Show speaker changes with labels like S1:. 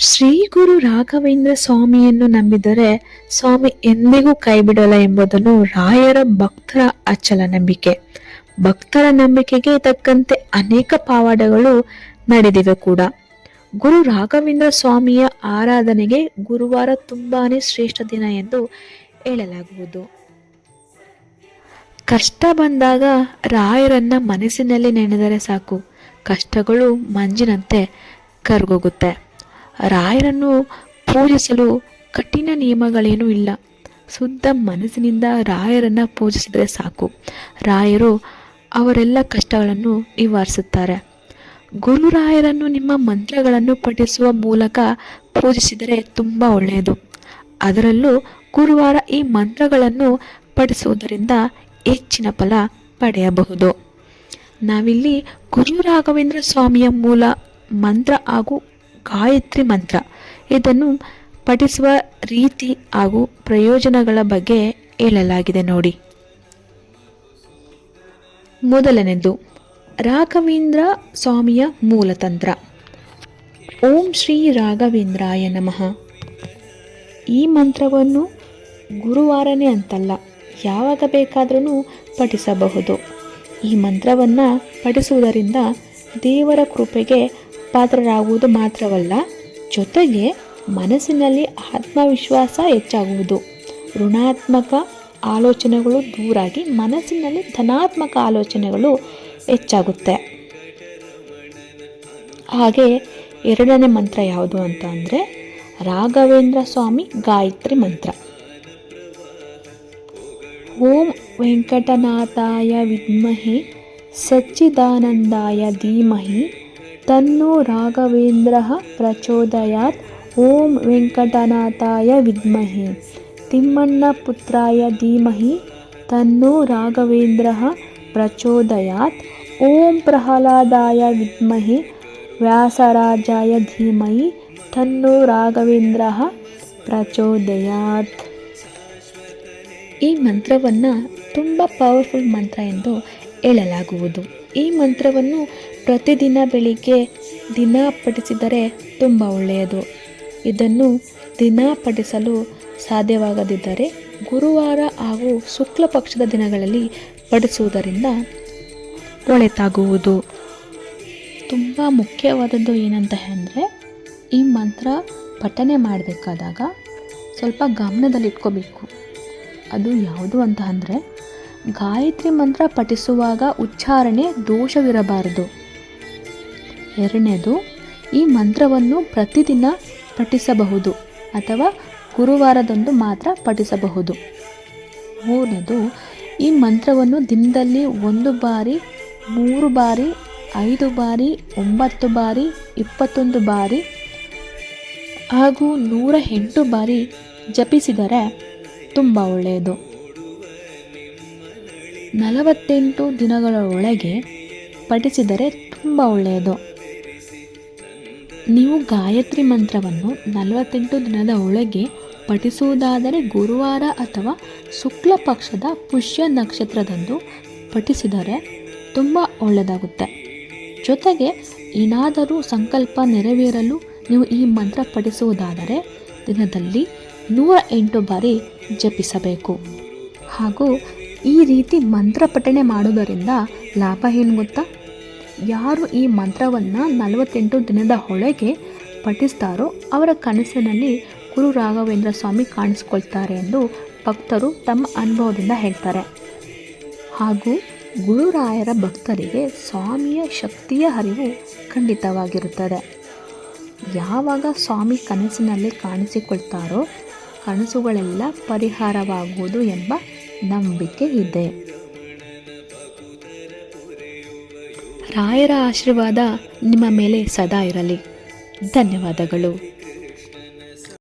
S1: ಶ್ರೀ ಗುರು ರಾಘವೇಂದ್ರ ಸ್ವಾಮಿಯನ್ನು ನಂಬಿದರೆ ಸ್ವಾಮಿ ಎಂದಿಗೂ ಕೈಬಿಡಲ್ಲ ಎಂಬುದನ್ನು ರಾಯರ ಭಕ್ತರ ಅಚಲ ನಂಬಿಕೆ. ಭಕ್ತರ ನಂಬಿಕೆಗೆ ತಕ್ಕಂತೆ ಅನೇಕ ಪಾವಾಡಗಳು ನಡೆದಿವೆ ಕೂಡ. ಗುರು ರಾಘವೇಂದ್ರ ಸ್ವಾಮಿಯ ಆರಾಧನೆಗೆ ಗುರುವಾರ ತುಂಬಾನೇ ಶ್ರೇಷ್ಠ ದಿನ ಎಂದು ಹೇಳಲಾಗುವುದು. ಕಷ್ಟ ಬಂದಾಗ ರಾಯರನ್ನ ಮನಸ್ಸಿನಲ್ಲಿ ನೆನೆದರೆ ಸಾಕು. ಕಷ್ಟಗಳು ಮಂಜಿನಂತೆ ಕರ್ಗೋಗುತ್ತೆ. ರಾಯರನ್ನು ಪೂಜಿಸಲು ಕಠಿಣ ನಿಯಮಗಳೇನೂ ಇಲ್ಲ. ಶುದ್ಧ ಮನಸ್ಸಿನಿಂದ ರಾಯರನ್ನು ಪೂಜಿಸಿದರೆ ಸಾಕು. ರಾಯರು ಅವರೆಲ್ಲ ಕಷ್ಟಗಳನ್ನು ನಿವಾರಿಸುತ್ತಾರೆ. ಗುರುರಾಯರನ್ನು ನಿಮ್ಮ ಮಂತ್ರಗಳನ್ನು ಪಠಿಸುವ ಮೂಲಕ ಪೂಜಿಸಿದರೆ ತುಂಬ ಒಳ್ಳೆಯದು. ಅದರಲ್ಲೂ ಗುರುವಾರ ಈ ಮಂತ್ರಗಳನ್ನು ಪಠಿಸುವುದರಿಂದ ಹೆಚ್ಚಿನ ಫಲ ಪಡೆಯಬಹುದು. ನಾವಿಲ್ಲಿ ಗುರು ರಾಘವೇಂದ್ರ ಸ್ವಾಮಿಯ ಮೂಲ ಮಂತ್ರ ಹಾಗೂ ಗಾಯತ್ರಿ ಮಂತ್ರ. ಇದನ್ನು ಪಠಿಸುವ ರೀತಿ ಹಾಗೂ ಪ್ರಯೋಜನಗಳ ಬಗ್ಗೆ ಹೇಳಲಾಗಿದೆ ನೋಡಿ. ಮೊದಲನೆಯದು ರಾಘವೇಂದ್ರ ಸ್ವಾಮಿಯ ಮೂಲತಂತ್ರ. ಓಂ ಶ್ರೀ ರಾಘವೇಂದ್ರಾಯ ನಮಃ. ಈ ಮಂತ್ರವನ್ನು ಗುರುವಾರನೇ ಅಂತಲ್ಲ, ಯಾವಾಗ ಬೇಕಾದರೂ ಪಠಿಸಬಹುದು. ಈ ಮಂತ್ರವನ್ನು ಪಠಿಸುವುದರಿಂದ ದೇವರ ಕೃಪೆಗೆ ಪಾತ್ರರಾಗುವುದು ಮಾತ್ರವಲ್ಲ, ಜೊತೆಗೆ ಮನಸ್ಸಿನಲ್ಲಿ ಆತ್ಮವಿಶ್ವಾಸ ಹೆಚ್ಚಾಗುವುದು. ಋಣಾತ್ಮಕ ಆಲೋಚನೆಗಳು ದೂರಾಗಿ ಮನಸ್ಸಿನಲ್ಲಿ ಧನಾತ್ಮಕ ಆಲೋಚನೆಗಳು ಹೆಚ್ಚಾಗುತ್ತೆ. ಹಾಗೆ ಎರಡನೇ ಮಂತ್ರ ಯಾವುದು ಅಂತ ಅಂದರೆ, ರಾಘವೇಂದ್ರ ಸ್ವಾಮಿ ಗಾಯತ್ರಿ ಮಂತ್ರ. ಓಂ ವೆಂಕಟನಾಥಾಯ ವಿದ್ಮಹಿ ಸಚ್ಚಿದಾನಂದಾಯ ಧೀಮಹಿ ತನ್ನೋ ರಾಘವೇಂದ್ರ ಪ್ರಚೋದಯಾತ್. ಓಂ ವೆಂಕಟನಾಥಾಯ ವಿದ್ಮಹಿ. ತಿಮ್ಮಣ್ಣ ಪುತ್ರಾಯ ಧೀಮಹಿ. ತನ್ನೋ ರಾಘವೇಂದ್ರ ಪ್ರಚೋದಯಾತ್. ಓಂ ಪ್ರಹ್ಲಾದಾಯ ವಿದ್ಮಹಿ. ವ್ಯಾಸರಾಜಾಯ ಧೀಮಹಿ. ತನ್ನೋ ರಾಘವೇಂದ್ರ ಪ್ರಚೋದಯಾತ್. ಈ ಮಂತ್ರವನ್ನು ತುಂಬ ಪವರ್ಫುಲ್ ಮಂತ್ರ ಎಂದು ಹೇಳಲಾಗುವುದು. ಈ ಮಂತ್ರವನ್ನು ಪ್ರತಿದಿನ ಬೆಳಿಗ್ಗೆ ದಿನ ಪಠಿಸಿದರೆ ತುಂಬ ಒಳ್ಳೆಯದು. ಇದನ್ನು ದಿನ ಪಠಿಸಲು ಸಾಧ್ಯವಾಗದಿದ್ದರೆ ಗುರುವಾರ ಹಾಗೂ ಶುಕ್ಲ ಪಕ್ಷದ ದಿನಗಳಲ್ಲಿ ಪಠಿಸುವುದರಿಂದ ಒಳಿತಾಗುವುದು. ತುಂಬ ಮುಖ್ಯವಾದದ್ದು ಏನಂತ ಅಂದರೆ ಈ ಮಂತ್ರ ಪಠನೆ ಮಾಡಬೇಕಾದಾಗ ಸ್ವಲ್ಪ ಗಮನದಲ್ಲಿಟ್ಕೋಬೇಕು. ಅದು ಯಾವುದು ಅಂತ ಅಂದರೆ ಗಾಯತ್ರಿ ಮಂತ್ರ ಪಠಿಸುವಾಗ ಉಚ್ಚಾರಣೆ ದೋಷವಿರಬಾರದು. ಎರಡನೇದು, ಈ ಮಂತ್ರವನ್ನು ಪ್ರತಿದಿನ ಪಠಿಸಬಹುದು ಅಥವಾ ಗುರುವಾರದಂದು ಮಾತ್ರ ಪಠಿಸಬಹುದು. ಮೂರನೇದು, ಈ ಮಂತ್ರವನ್ನು ದಿನದಲ್ಲಿ ಒಂದು ಬಾರಿ, ಮೂರು ಬಾರಿ, ಐದು ಬಾರಿ, ಒಂಬತ್ತು ಬಾರಿ, ಇಪ್ಪತ್ತೊಂದು ಬಾರಿ ಹಾಗೂ ನೂರ ಎಂಟು ಬಾರಿ ಜಪಿಸಿದರೆ ತುಂಬ ಒಳ್ಳೆಯದು. ನಲವತ್ತೆಂಟು ದಿನಗಳ ಒಳಗೆ ಪಠಿಸಿದರೆ ತುಂಬ ಒಳ್ಳೆಯದು. ನೀವು ಗಾಯತ್ರಿ ಮಂತ್ರವನ್ನು ನಲವತ್ತೆಂಟು ದಿನದ ಒಳಗೆ ಪಠಿಸುವುದಾದರೆ ಗುರುವಾರ ಅಥವಾ ಶುಕ್ಲ ಪಕ್ಷದ ಪುಷ್ಯ ನಕ್ಷತ್ರದಂದು ಪಠಿಸಿದರೆ ತುಂಬ ಒಳ್ಳೆಯದಾಗುತ್ತೆ. ಜೊತೆಗೆ ಏನಾದರೂ ಸಂಕಲ್ಪ ನೆರವೇರಲು ನೀವು ಈ ಮಂತ್ರ ಪಠಿಸುವುದಾದರೆ ದಿನದಲ್ಲಿ ನೂರ ಎಂಟು ಬಾರಿ ಜಪಿಸಬೇಕು. ಹಾಗೂ ಈ ರೀತಿ ಮಂತ್ರ ಪಠಣೆ ಮಾಡುವುದರಿಂದ ಲಾಭ ಏನು ಗೊತ್ತಾ? ಯಾರು ಈ ಮಂತ್ರವನ್ನು ನಲವತ್ತೆಂಟು ದಿನದ ಒಳಗೆ ಪಠಿಸ್ತಾರೋ ಅವರ ಕನಸಿನಲ್ಲಿ ಗುರು ರಾಘವೇಂದ್ರ ಸ್ವಾಮಿ ಕಾಣಿಸ್ಕೊಳ್ತಾರೆ ಎಂದು ಭಕ್ತರು ತಮ್ಮ ಅನುಭವದಿಂದ ಹೇಳ್ತಾರೆ. ಹಾಗೂ ಗುರುರಾಯರ ಭಕ್ತರಿಗೆ ಸ್ವಾಮಿಯ ಶಕ್ತಿಯ ಹರಿವು ಖಂಡಿತವಾಗಿರುತ್ತದೆ. ಯಾವಾಗ ಸ್ವಾಮಿ ಕನಸಿನಲ್ಲಿ ಕಾಣಿಸಿಕೊಳ್ತಾರೋ ಕನಸುಗಳೆಲ್ಲ ಪರಿಹಾರವಾಗುವುದು ಎಂಬ ನಂಬಿಕೆ ಇದೆ. ರಾಯರ ಆಶೀರ್ವಾದ ನಿಮ್ಮ ಮೇಲೆ ಸದಾ ಇರಲಿ. ಧನ್ಯವಾದಗಳು.